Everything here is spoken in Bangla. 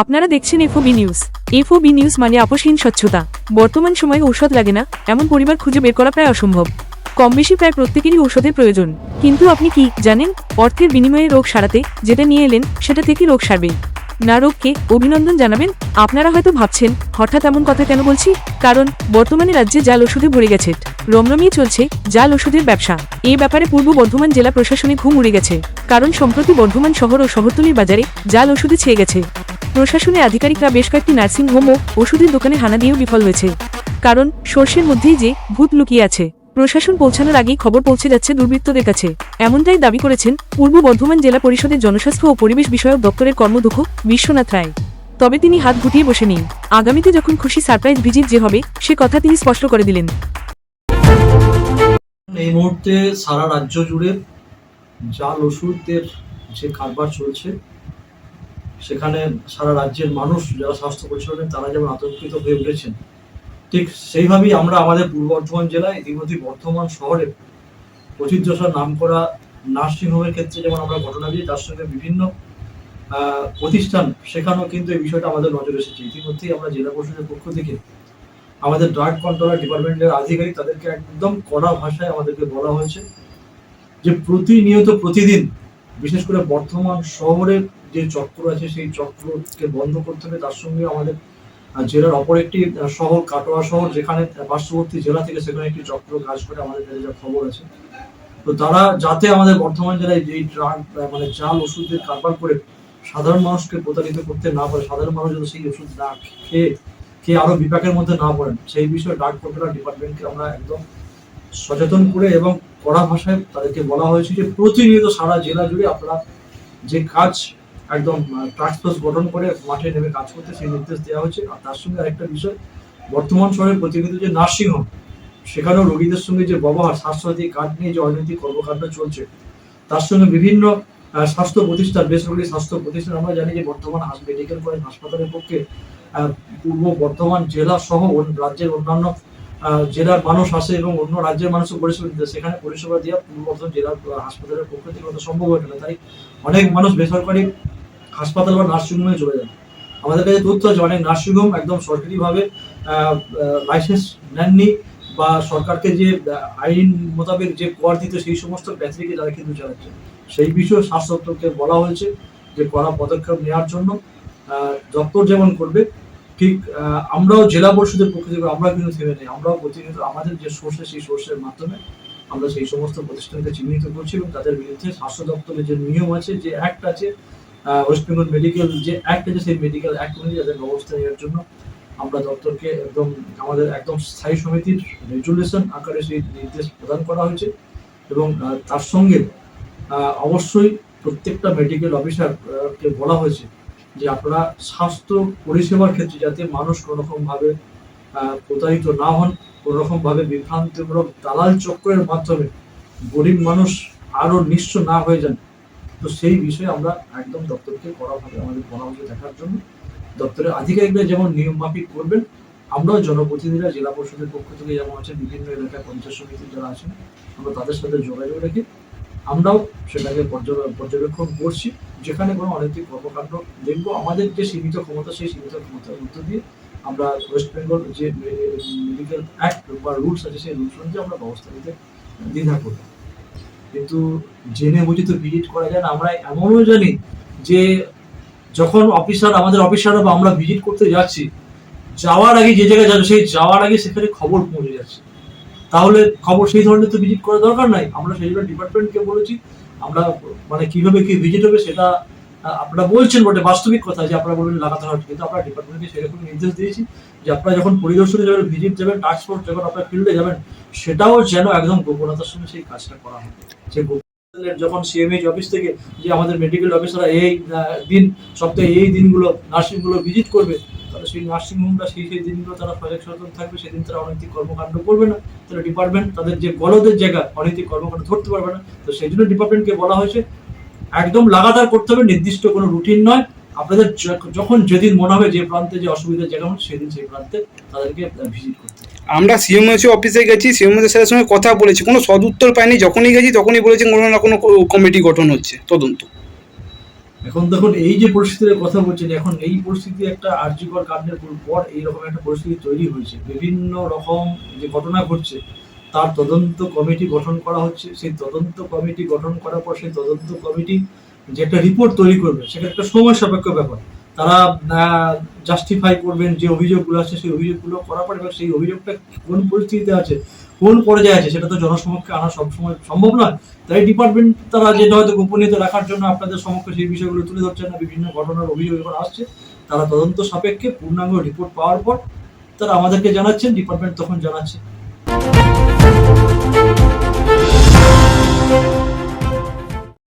আপনারা দেখছেন এফওবি নিউজ। এফওবি নিউজ মানে আপোষহীন স্বচ্ছতা। বর্তমান সময়ে ঔষধ লাগে না, এমন পরিবার খুঁজে বের করা প্রায় অসম্ভব। কম বেশি প্রায় প্রত্যেকেরই ঔষধের প্রয়োজন। কিন্তু আপনি কি জানেন, অর্থের বিনিময়ে রোগ সারাতে যেটা নিয়ে এলেন, সেটা থেকে রোগ সারবে। না রোগকে অভিনন্দন জানাবেন, আপনারা হয়তো ভাবছেন, হঠাৎ এমন কথা কেন বলছি? কারণ বর্তমানে রাজ্যে জাল ওষুধে ভরে গেছে। রমরমিয়ে চলছে জাল ওষুধের ব্যবসা। এই ব্যাপারে পূর্ব বর্ধমান জেলা প্রশাসনে ঘুম উড়ে গেছে। কারণ সম্প্রতি বর্ধমান শহর ও শহরতলির বাজারে জাল ওষুধে ছেয়ে গেছে। প্রশাসনের আধিকারিকরা বেশ কয়েকটি নার্সিং হোম ও ওষুধের দোকানে হানা দিয়েও বিফল হয়েছে। কারণ সর্ষের মধ্যেই যে ভূত লুকিয়ে আছে, প্রশাসন পৌঁছানোর আগেই খবর পৌঁছে যাচ্ছে দুর্বৃত্তদের কাছে। এমনটাই দাবি করেছেন পূর্ব বর্ধমান জেলা পরিষদের জনস্বাস্থ্য ও পরিবেশ বিষয়ক দপ্তরের কর্মদক্ষ বিশ্বনাথ রায়। তবে তিনি হাত গুটিয়ে বসে নেই আগামীতে যখন খুশি সারপ্রাইজ ভিজিট যে হবে, সে কথা তিনি স্পষ্ট করে দিলেন। এই মুহূর্তে সারা রাজ্য জুড়ে জাল ওষুধের যে কারবার চলছে সেখানে সারা রাজ্যের মানুষ, যারা স্বাস্থ্য পরিষেবা তারা যেমন আতঙ্কিত হয়ে উঠেছেন, ঠিক সেইভাবেই আমরা আমাদের পূর্ব বর্ধমান জেলায় ইতিমধ্যে বর্ধমান শহরে প্রচিদ্ধসার নাম করা নার্সিংহোমের ক্ষেত্রে যেমন আমরা ঘটনা দিই, তার সঙ্গে বিভিন্ন প্রতিষ্ঠান সেখানেও কিন্তু এই বিষয়টা আমাদের নজরে এসেছে। ইতিমধ্যেই আমরা জেলা পরিষদের পক্ষ থেকে আমাদের ড্রাগ কন্ট্রোলার ডিপার্টমেন্টের আধিকারিক তাদেরকে একদম কড়া ভাষায় আমাদেরকে বলা হয়েছে যে প্রতিনিয়ত প্রতিদিন বিশেষ করে বর্ধমান শহরের যে চক্র আছে, সেই চক্রকে বন্ধ করতে হবে। তার সঙ্গে আমাদের জেলার অপর একটি শহর, কাটোয়া শহর, যেখানে পার্শ্ববর্তী জেলা থেকে সেখানে একটি চক্র কাজ করে আমাদের কাছে যা খবর আছে। তো তারা যাতে আমাদের বর্ধমান জেলায় যেই ড্রাগ মানে জাল ওষুধের কারবার করে সাধারণ মানুষকে প্রতারিত করতে না পারে, সাধারণ মানুষ যেন সেই ওষুধ না খেয়ে খেয়ে আরও বিপাকের মধ্যে না পড়েন, সেই বিষয়ে ডাক কন্ট্রোলার ডিপার্টমেন্টকে আমরা একদম সচেতন করে এবং কড়া ভাষায় তাদেরকে বলা হয়েছে যে প্রতিনিয়ত সারা জেলা জুড়ে আপনারা যে কাজ একদম টাস্ক ফোর্স গঠন করে মাঠে নেমে কাজ করতে সেই নির্দেশ দেওয়া হয়েছে। আর তার সঙ্গে আরেকটা বিষয়, বর্তমান শহরের প্রতিনিয়ত যে নার্সিংহোম, সেখানেও রোগীদের সঙ্গে যে ব্যবহার, স্বাস্থ্যসাথী কার্ড নিয়ে যে অর্থনৈতিক কর্মকাণ্ড চলছে, তার সঙ্গে বিভিন্ন স্বাস্থ্য প্রতিষ্ঠান, বেসরকারি স্বাস্থ্য প্রতিষ্ঠান, আমরা জানি যে বর্তমান মেডিকেল কলেজ হাসপাতালের পক্ষে পূর্ব বর্ধমান জেলা সহ রাজ্যের অন্যান্য জেলার মানুষ আসে এবং অন্য রাজ্যের মানুষও পরিষেবা দিতে সেখানে পরিষেবা দেওয়া পূর্ব বর্ধমান জেলার হাসপাতালের পক্ষ থেকে হয়তো সম্ভব হয়ে না। তাই অনেক মানুষ বেসরকারি হাসপাতাল বা নার্সিংহোমে চলে যান আমাদের কাছে তথ্য আছে, অনেক নার্সিংহোম একদম সরকারিভাবে লাইসেন্স নেননি বা সরকারকে যে আইন মোতাবেক যে কর দিত সেই সমস্ত প্যাথরিকে তারা কিন্তু চালাচ্ছে। সেই বিষয়ে স্বাস্থ্য দপ্তরকে বলা হয়েছে যে কড়া পদক্ষেপ নেওয়ার জন্য দপ্তর যেমন করবে ঠিক আমরাও জেলা পরিষদের পক্ষ থেকে আমরা কিন্তু থেমে নেই আমরাও প্রতিনিয়ত আমাদের যে সোর্সে সেই সোর্সের মাধ্যমে আমরা সেই সমস্ত প্রতিষ্ঠানকে চিহ্নিত করছি এবং তাদের বিরুদ্ধে স্বাস্থ্য দপ্তরের যে নিয়ম আছে, যে অ্যাক্ট আছে ওয়েস্ট বেঙ্গল মেডিকেল যে অ্যাক্ট আছে, সেই মেডিকেল অ্যাক্ট অনুযায়ী তাদের ব্যবস্থা নেওয়ার জন্য আমরা দপ্তরকে একদম, আমাদের একদম স্থায়ী সমিতির রেজুলেশন আকারে সেই নির্দেশ প্রদান করা হয়েছে এবং তার সঙ্গে অবশ্যই প্রত্যেকটা মেডিকেল অফিসারকে বলা হয়েছে যে আপনারা স্বাস্থ্য পরিষেবার ক্ষেত্রে যাতে মানুষ কোনো রকম ভাবে প্রতারিত না হন কোনো রকম ভাবে বিভ্রান্তিমূলক দালাল চক্রের মাধ্যমে গরিব মানুষ আরও নিঃস্ব না হয়ে যান, তো সেই বিষয়ে আমরা একদম দপ্তরকে কড়াভাবে আমাদের পরামর্শ দেখার জন্য দপ্তরের আধিকারিকরা যেমন নিয়ম মাফিক করবেন, আমরাও জনপ্রতিনিধিরা, জেলা পরিষদের পক্ষ থেকে যেমন আছে বিভিন্ন এলাকায় পঞ্চায়েত সমিতি যারা আছেন, আমরা তাদের সাথে যোগাযোগ রেখে আমরাও সেটাকে পর্যবেক্ষণ করছি। যেখানে কোনো অনৈতিক কর্মকাণ্ড দেখব। আমাদের যে সীমিত ক্ষমতা, সেই সীমিত ক্ষমতার মধ্য দিয়ে আমরা ওয়েস্ট বেঙ্গল যে মেডিকেল অ্যাক্ট বা রুলস আছে, সেই রুলস অনুযায়ী আমরা ব্যবস্থা নিতে দ্বিধা করব কিন্তু জেনে বুঝে তো ভিজিট করা যায় না। আমরা এমনও জানি যে যখন অফিসার আমাদের অফিসাররা বা আমরা ভিজিট করতে যাচ্ছি, যাওয়ার আগে যে জায়গায় যাচ্ছে সেই যাওয়ার আগে সেখানে খবর পৌঁছে যাচ্ছে। তাহলে খবর সেই ধরনের তো ভিজিট করার দরকার নাই। আমরা সেই জন্য ডিপার্টমেন্টকে বলেছি, আমরা মানে কীভাবে কি ভিজিট হবে সেটা আপনারা বলছেন বটে বাস্তবিক কথা যে আপনারা বলবেন লাগাতার হচ্ছে, কিন্তু আমরা ডিপার্টমেন্টকে সেরকম নির্দেশ দিয়েছি যে আপনারা যখন পরিদর্শনে যাবেন ভিজিট যাবেন টাস্ক ফোর্স যখন আপনারা ফিল্ডে যাবেন, সেটাও যেন একদম গোপনতার সঙ্গে সেই কাজটা করা হয়। যে যখন সিএমএইচ অফিস থেকে যে আমাদের মেডিকেল অফিসাররা এই দিন, সপ্তাহে এই দিনগুলো নার্সিংগুলো ভিজিট করবে তাহলে সেই নার্সিং হোমটা সেই সেই দিনগুলো তারা সজাগ সচেতন থাকবে, সেদিন তারা অনৈতিক কর্মকাণ্ড করবে না। তাহলে ডিপার্টমেন্ট তাদের যে গলদের জায়গা, অনৈতিক কর্মকাণ্ড ধরতে পারবে না। তো সেই জন্য ডিপার্টমেন্টকে বলা হয়েছে, একদম লাগাতার করতে হবে, নির্দিষ্ট কোনো রুটিন নয়। আপনাদের যখন যেদিন মনে হবে যে প্রান্তে যে অসুবিধার জায়গা হবে সেদিন সেই প্রান্তে তাদেরকে ভিজিট করতে। আমরা সিএমএসি অফিসে গেছি সিএমএস স্যারের সঙ্গে কথা বলেছি। কোনো সদুত্তর পাইনি। যখনই গেছি, তখনই বলেছেন কোনো না কোনো কমিটি গঠন হচ্ছে। তদন্ত। এখন দেখুন, এই যে পরিস্থিতির কথা বলছেন, এখন এই পরিস্থিতি একটা আর্যিকর কাণ্ডের পর এইরকম একটা পরিস্থিতি তৈরি হয়েছে। বিভিন্ন রকম যে ঘটনা ঘটছে, তার তদন্ত কমিটি গঠন করা হচ্ছে। সেই তদন্ত কমিটি গঠন করার পর সেই তদন্ত কমিটি যে একটা রিপোর্ট তৈরি করবে, সেটা একটা সময় সাপেক্ষ ব্যাপার। তারা জাস্টিফাই করবেন যে অভিযোগগুলো আছে, সেই অভিযোগগুলো করার পর এবার সেই অভিযোগটা কোন পরিস্থিতিতে আছে, কোন পর্যায়ে আছে, সেটা তো জনসমক্ষে আনা সবসময় সম্ভব নয়। তাই ডিপার্টমেন্ট তারা যেটা হয়তো গোপনীয়তা রাখার জন্য আপনাদের সমক্ষে সেই বিষয়গুলো তুলে ধরছে না, বিভিন্ন ঘটনার অভিযোগ এবার আসছে। তারা তদন্ত সাপেক্ষে পূর্ণাঙ্গ রিপোর্ট পাওয়ার পর তারা আমাদেরকে জানাচ্ছেন ডিপার্টমেন্ট তখন জানাচ্ছে।